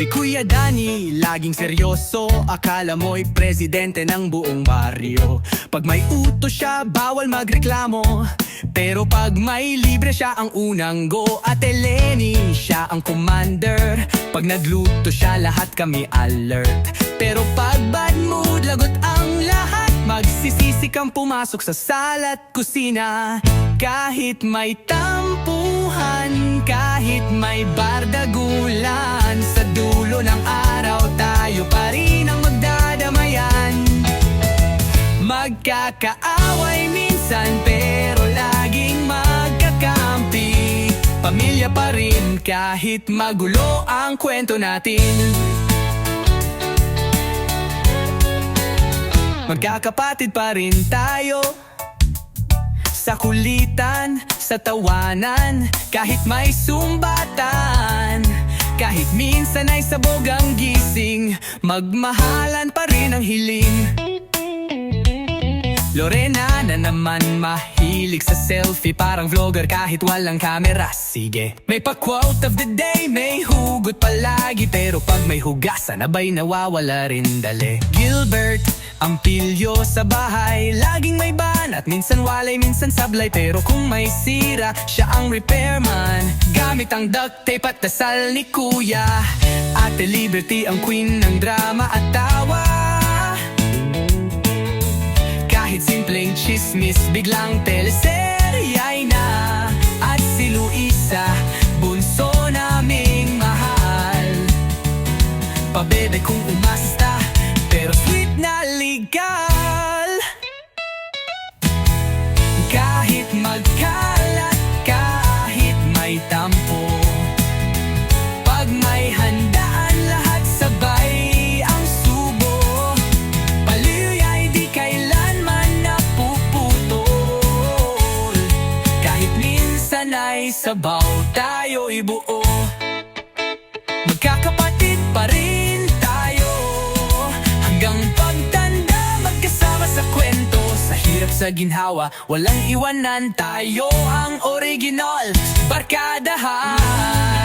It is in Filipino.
Si Kuya Dani, laging seryoso. Akala mo'y presidente ng buong baryo Pag may utos siya, bawal magreklamo. Pero pag may libre siya ang unang go. At Eleni, siya ang commander. Pag nagluto siya, lahat kami alert. Pero pag bad mood, lagot ang lahat. Magsisisi kang pumasok sa salat kusina. Kahit may tampuhan Kahit may bardagulan Magkakaaway minsan pero laging magkakampi. Pamilya pa rin kahit magulo ang kwento natin. Magkakapatid pa rin tayo. Sa kulitan, sa tawanan Kahit may sumbatan. Kahit minsan ay sabog ang gising Magmahalan pa rin ang hiling Lorena na naman mahilig sa selfie. Parang vlogger kahit walang camera. Sige. May pa-quote of the day May hugot palagi. Pero pag may hugasan Abay nawawala rin dali. Gilbert ang pilyo sa bahay. Laging may banat Minsan walay, minsan sablay. Pero kung may sira Siya ang repairman. Gamit ang duct tape at dasal ni kuya. Ate Liberty ang queen ng drama at tawa chismis Biglang teleseryay na. At si Luisa Bunso naming mahal. Pabebe kung umasta Pero sweet na legal. Kahit magkalat Kahit may tampo minsan ay sabaw tayo ibuo. Magkakapatid pa rin tayo. Hanggang pagtanda magkasama sa kwento. Sa hirap sa ginhawa walang iwanan Tayo ang original. Barkadahan